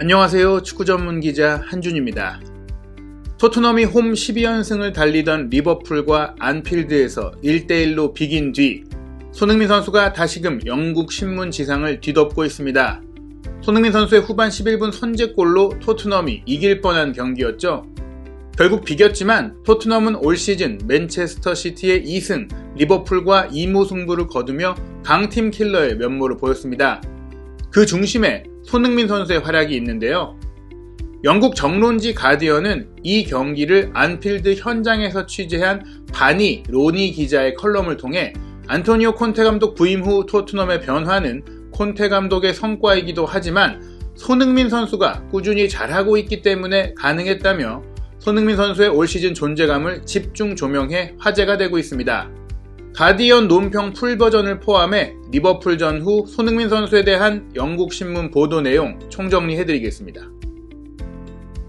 안녕하세요. 축구 전문 기자 한준입니다. 토트넘이 홈 12연승을 달리던 리버풀과 안필드에서 1대1로 비긴 뒤 손흥민 선수가 다시금 영국 신문 지상을 뒤덮고 있습니다. 손흥민 선수의 후반 11분 선제골로 토트넘이 이길 뻔한 경기였죠. 결국 비겼지만 토트넘은 올 시즌 맨체스터 시티의 2승, 리버풀과 2무 승부를 거두며 강팀 킬러의 면모를 보였습니다. 그 중심에 손흥민 선수의 활약이 있는데요. 영국 정론지 가디언은 이 경기를 안필드 현장에서 취재한 바니 로니 기자의 컬럼을 통해 안토니오 콘테 감독 부임 후 토트넘의 변화는 콘테 감독의 성과이기도 하지만 손흥민 선수가 꾸준히 잘하고 있기 때문에 가능했다며 손흥민 선수의 올 시즌 존재감을 집중 조명해 화제가 되고 있습니다. 가디언 논평 풀 버전을 포함해 리버풀 전 후 손흥민 선수에 대한 영국 신문 보도 내용 총정리해드리겠습니다.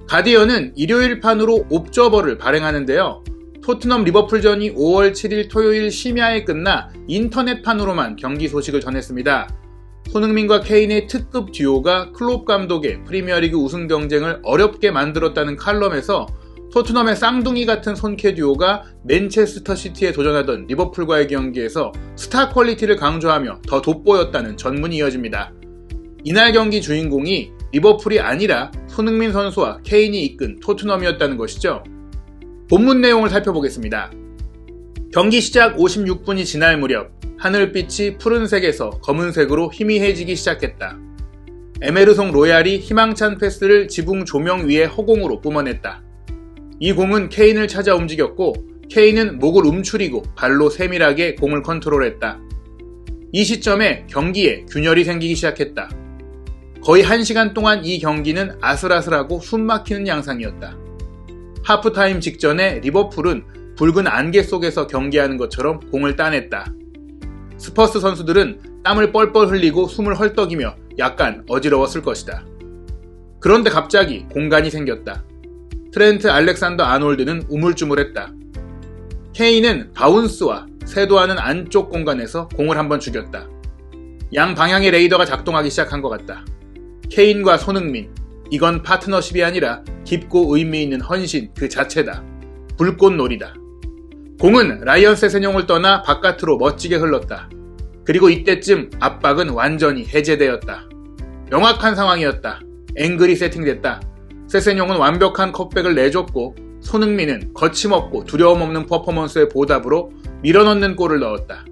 가디언은 일요일 판으로 옵저버를 발행하는데요. 토트넘 리버풀전이 5월 7일 토요일 심야에 끝나 인터넷판으로만 경기 소식을 전했습니다. 손흥민과 케인의 특급 듀오가 클롭 감독의 프리미어리그 우승 경쟁을 어렵게 만들었다는 칼럼에서 토트넘의 쌍둥이 같은 손캐 듀오가 맨체스터 시티에 도전하던 리버풀과의 경기에서 스타 퀄리티를 강조하며 더 돋보였다는 전문이 이어집니다. 이날 경기 주인공이 리버풀이 아니라 손흥민 선수와 케인이 이끈 토트넘이었다는 것이죠. 본문 내용을 살펴보겠습니다. 경기 시작 56분이 지날 무렵 하늘빛이 푸른색에서 검은색으로 희미해지기 시작했다. 에메르송 로얄이 희망찬 패스를 지붕 조명 위에 허공으로 뿜어냈다. 이 공은 케인을 찾아 움직였고 케인은 목을 움츠리고 발로 세밀하게 공을 컨트롤했다. 이 시점에 경기에 균열이 생기기 시작했다. 거의 1시간 동안 이 경기는 아슬아슬하고 숨막히는 양상이었다. 하프타임 직전에 리버풀은 붉은 안개 속에서 경기하는 것처럼 공을 따냈다. 스퍼스 선수들은 땀을 뻘뻘 흘리고 숨을 헐떡이며 약간 어지러웠을 것이다. 그런데 갑자기 공간이 생겼다. 트렌트 알렉산더 아놀드는 우물쭈물했다. 케인은 바운스와 세도하는 안쪽 공간에서 공을 한번 죽였다. 양 방향의 레이더가 작동하기 시작한 것 같다. 케인과 손흥민, 이건 파트너십이 아니라 깊고 의미 있는 헌신 그 자체다. 불꽃놀이다. 공은 라이언 세세뇽을 떠나 바깥으로 멋지게 흘렀다. 그리고 이때쯤 압박은 완전히 해제되었다. 명확한 상황이었다. 앵글이 세팅됐다. 세세뇽은 완벽한 컵백을 내줬고 손흥민은 거침없고 두려움 없는 퍼포먼스의 보답으로 밀어넣는 골을 넣었다.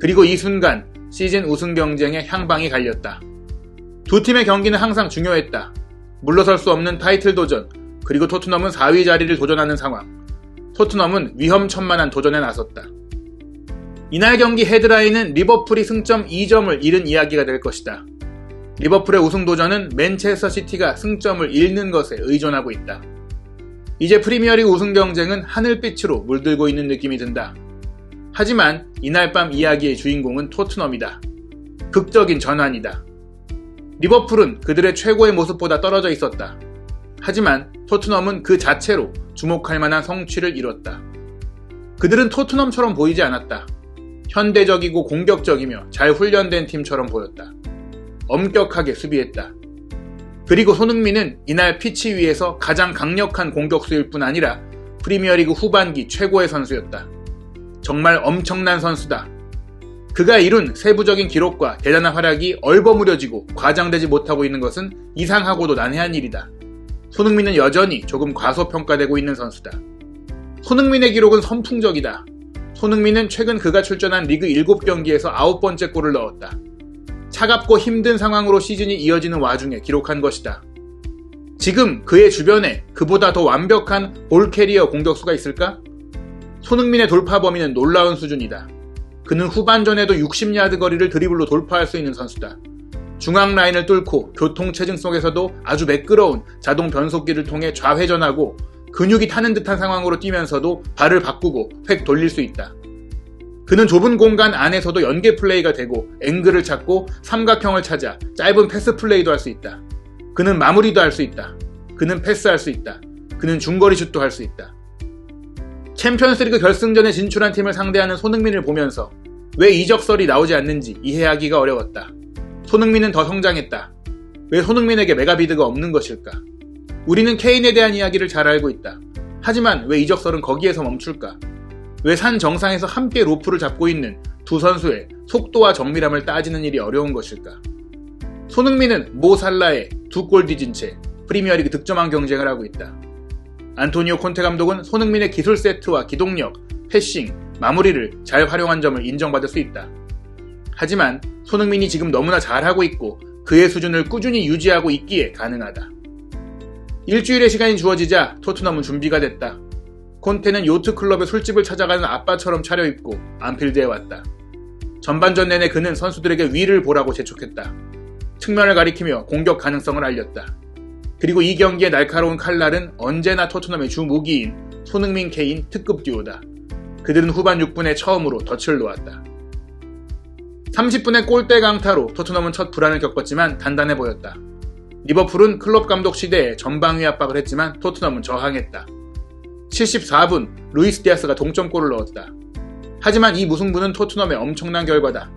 그리고 이 순간 시즌 우승 경쟁의 향방이 갈렸다. 두 팀의 경기는 항상 중요했다. 물러설 수 없는 타이틀 도전, 그리고 토트넘은 4위 자리를 도전하는 상황. 토트넘은 위험천만한 도전에 나섰다. 이날 경기 헤드라인은 리버풀이 승점 2점을 잃은 이야기가 될 것이다. 리버풀의 우승 도전은 맨체스터 시티가 승점을 잃는 것에 의존하고 있다. 이제 프리미어리그 우승 경쟁은 하늘빛으로 물들고 있는 느낌이 든다. 하지만 이날 밤 이야기의 주인공은 토트넘이다. 극적인 전환이다. 리버풀은 그들의 최고의 모습보다 떨어져 있었다. 하지만 토트넘은 그 자체로 주목할 만한 성취를 이뤘다. 그들은 토트넘처럼 보이지 않았다. 현대적이고 공격적이며 잘 훈련된 팀처럼 보였다. 엄격하게 수비했다. 그리고 손흥민은 이날 피치 위에서 가장 강력한 공격수일 뿐 아니라 프리미어리그 후반기 최고의 선수였다. 정말 엄청난 선수다. 그가 이룬 세부적인 기록과 대단한 활약이 얼버무려지고 과장되지 못하고 있는 것은 이상하고도 난해한 일이다. 손흥민은 여전히 조금 과소평가되고 있는 선수다. 손흥민의 기록은 선풍적이다. 손흥민은 최근 그가 출전한 리그 7경기에서 9번째 골을 넣었다. 차갑고 힘든 상황으로 시즌이 이어지는 와중에 기록한 것이다. 지금 그의 주변에 그보다 더 완벽한 볼 캐리어 공격수가 있을까? 손흥민의 돌파 범위는 놀라운 수준이다. 그는 후반전에도 60야드 거리를 드리블로 돌파할 수 있는 선수다. 중앙 라인을 뚫고 교통 체증 속에서도 아주 매끄러운 자동 변속기를 통해 좌회전하고 근육이 타는 듯한 상황으로 뛰면서도 발을 바꾸고 획 돌릴 수 있다. 그는 좁은 공간 안에서도 연계 플레이가 되고 앵글을 찾고 삼각형을 찾아 짧은 패스 플레이도 할 수 있다. 그는 마무리도 할 수 있다. 그는 패스할 수 있다. 그는 중거리 슛도 할 수 있다. 챔피언스리그 결승전에 진출한 팀을 상대하는 손흥민을 보면서 왜 이적설이 나오지 않는지 이해하기가 어려웠다. 손흥민은 더 성장했다. 왜 손흥민에게 메가비드가 없는 것일까? 우리는 케인에 대한 이야기를 잘 알고 있다. 하지만 왜 이적설은 거기에서 멈출까? 왜산 정상에서 함께 로프를 잡고 있는 두 선수의 속도와 정밀함을 따지는 일이 어려운 것일까? 손흥민은 모 살라의 두골 뒤진 채 프리미어리그 득점왕 경쟁을 하고 있다. 안토니오 콘테 감독은 손흥민의 기술 세트와 기동력, 패싱, 마무리를 잘 활용한 점을 인정받을 수 있다. 하지만 손흥민이 지금 너무나 잘하고 있고 그의 수준을 꾸준히 유지하고 있기에 가능하다. 일주일의 시간이 주어지자 토트넘은 준비가 됐다. 콘테는 요트클럽의 술집을 찾아가는 아빠처럼 차려입고 안필드에 왔다. 전반전 내내 그는 선수들에게 위를 보라고 재촉했다. 측면을 가리키며 공격 가능성을 알렸다. 그리고 이 경기의 날카로운 칼날은 언제나 토트넘의 주 무기인 손흥민 케인 특급 듀오다. 그들은 후반 6분에 처음으로 덫을 놓았다. 30분의 골대 강타로 토트넘은 첫 불안을 겪었지만 단단해 보였다. 리버풀은 클럽 감독 시대에 전방위 압박을 했지만 토트넘은 저항했다. 74분 루이스 디아스가 동점골을 넣었다. 하지만 이 무승부는 토트넘의 엄청난 결과다.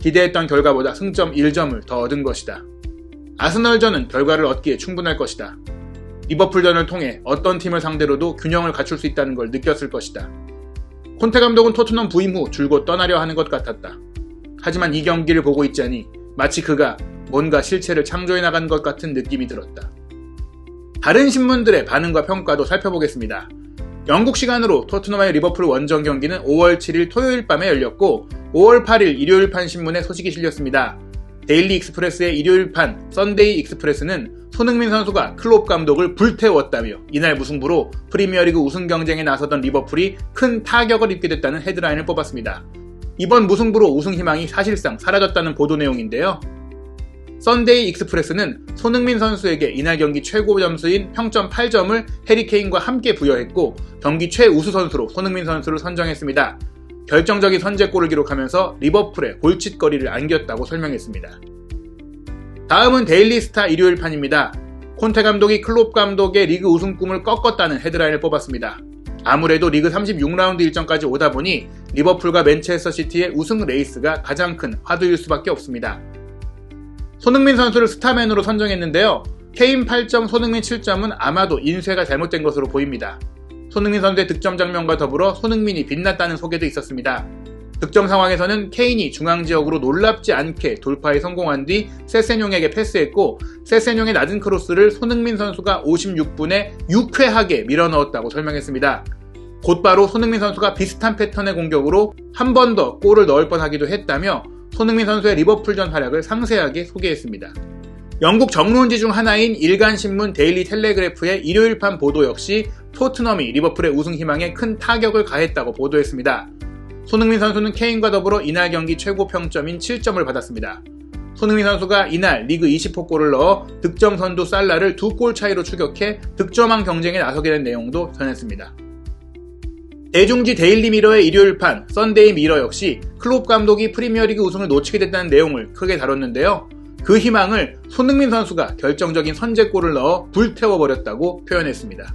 기대했던 결과보다 승점 1점을 더 얻은 것이다. 아스널전은 결과를 얻기에 충분할 것이다. 리버풀전을 통해 어떤 팀을 상대로도 균형을 갖출 수 있다는 걸 느꼈을 것이다. 콘테 감독은 토트넘 부임 후 줄곧 떠나려 하는 것 같았다. 하지만 이 경기를 보고 있자니 마치 그가 뭔가 실체를 창조해 나간 것 같은 느낌이 들었다. 다른 신문들의 반응과 평가도 살펴보겠습니다. 영국 시간으로 토트넘의 리버풀 원정 경기는 5월 7일 토요일 밤에 열렸고 5월 8일 일요일판 신문에 소식이 실렸습니다. 데일리 익스프레스의 일요일판 썬데이 익스프레스는 손흥민 선수가 클롭 감독을 불태웠다며 이날 무승부로 프리미어리그 우승 경쟁에 나서던 리버풀이 큰 타격을 입게 됐다는 헤드라인을 뽑았습니다. 이번 무승부로 우승 희망이 사실상 사라졌다는 보도 내용인데요. 썬데이 익스프레스는 손흥민 선수에게 이날 경기 최고 점수인 평점 8점을 해리케인과 함께 부여했고 경기 최우수 선수로 손흥민 선수를 선정했습니다. 결정적인 선제골을 기록하면서 리버풀의 골칫거리를 안겼다고 설명했습니다. 다음은 데일리스타 일요일판입니다. 콘테 감독이 클롭 감독의 리그 우승 꿈을 꺾었다는 헤드라인을 뽑았습니다. 아무래도 리그 36라운드 일정까지 오다 보니 리버풀과 맨체스터 시티의 우승 레이스가 가장 큰 화두일 수밖에 없습니다. 손흥민 선수를 스타맨으로 선정했는데요. 케인 8점, 손흥민 7점은 아마도 인쇄가 잘못된 것으로 보입니다. 손흥민 선수의 득점 장면과 더불어 손흥민이 빛났다는 소개도 있었습니다. 득점 상황에서는 케인이 중앙 지역으로 놀랍지 않게 돌파에 성공한 뒤 세세뇽에게 패스했고 세세뇽의 낮은 크로스를 손흥민 선수가 56분에 유쾌하게 밀어넣었다고 설명했습니다. 곧바로 손흥민 선수가 비슷한 패턴의 공격으로 한 번 더 골을 넣을 뻔하기도 했다며 손흥민 선수의 리버풀전 활약을 상세하게 소개했습니다. 영국 정론지 중 하나인 일간신문 데일리 텔레그래프의 일요일판 보도 역시 토트넘이 리버풀의 우승 희망에 큰 타격을 가했다고 보도했습니다. 손흥민 선수는 케인과 더불어 이날 경기 최고 평점인 7점을 받았습니다. 손흥민 선수가 이날 리그 20호 골을 넣어 득점 선두 살라를 두 골 차이로 추격해 득점왕 경쟁에 나서게 된 내용도 전했습니다. 대중지 데일리 미러의 일요일판 썬데이 미러 역시 클롭 감독이 프리미어리그 우승을 놓치게 됐다는 내용을 크게 다뤘는데요. 그 희망을 손흥민 선수가 결정적인 선제골을 넣어 불태워버렸다고 표현했습니다.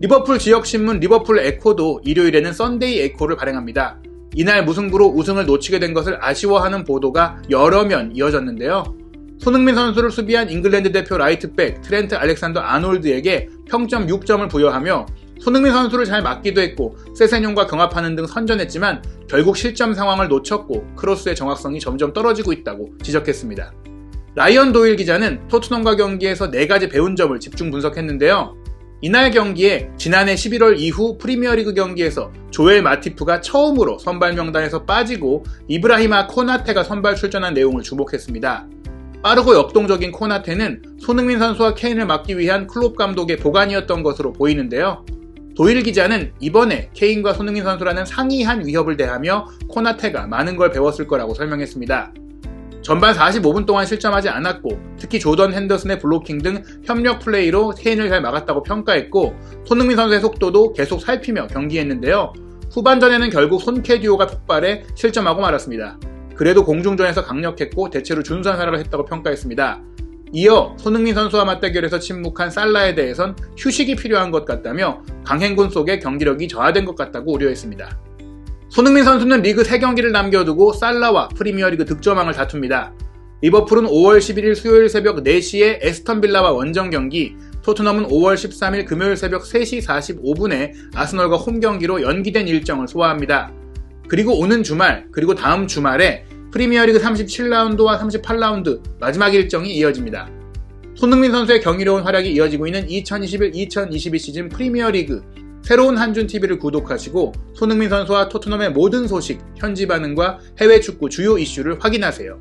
리버풀 지역신문 리버풀 에코도 일요일에는 썬데이 에코를 발행합니다. 이날 무승부로 우승을 놓치게 된 것을 아쉬워하는 보도가 여러 면 이어졌는데요. 손흥민 선수를 수비한 잉글랜드 대표 라이트백 트렌트 알렉산더 아놀드에게 평점 6점을 부여하며 손흥민 선수를 잘 막기도 했고 세세뇽과 경합하는 등 선전했지만 결국 실점 상황을 놓쳤고 크로스의 정확성이 점점 떨어지고 있다고 지적했습니다. 라이언 도일 기자는 토트넘과 경기에서 4가지 배운 점을 집중 분석했는데요. 이날 경기에 지난해 11월 이후 프리미어리그 경기에서 조엘 마티프가 처음으로 선발 명단에서 빠지고 이브라히마 코나테가 선발 출전한 내용을 주목했습니다. 빠르고 역동적인 코나테는 손흥민 선수와 케인을 막기 위한 클롭 감독의 보관이었던 것으로 보이는데요. 도일 기자는 이번에 케인과 손흥민 선수라는 상이한 위협을 대하며 코나테가 많은 걸 배웠을 거라고 설명했습니다. 전반 45분 동안 실점하지 않았고 특히 조던 핸더슨의 블로킹 등 협력 플레이로 케인을 잘 막았다고 평가했고 손흥민 선수의 속도도 계속 살피며 경기했는데요. 후반전에는 결국 손캐 듀오가 폭발해 실점하고 말았습니다. 그래도 공중전에서 강력했고 대체로 준수한 활약을 했다고 평가했습니다. 이어 손흥민 선수와 맞대결에서 침묵한 살라에 대해선 휴식이 필요한 것 같다며 강행군 속에 경기력이 저하된 것 같다고 우려했습니다. 손흥민 선수는 리그 3경기를 남겨두고 살라와 프리미어리그 득점왕을 다툽니다. 리버풀은 5월 11일 수요일 새벽 4시에 에스턴 빌라와 원정 경기, 토트넘은 5월 13일 금요일 새벽 3시 45분에 아스널과 홈 경기로 연기된 일정을 소화합니다. 그리고 오는 주말, 그리고 다음 주말에 프리미어리그 37라운드와 38라운드 마지막 일정이 이어집니다. 손흥민 선수의 경이로운 활약이 이어지고 있는 2021-2022 시즌 프리미어리그 새로운 한준 TV를 구독하시고 손흥민 선수와 토트넘의 모든 소식, 현지 반응과 해외 축구 주요 이슈를 확인하세요.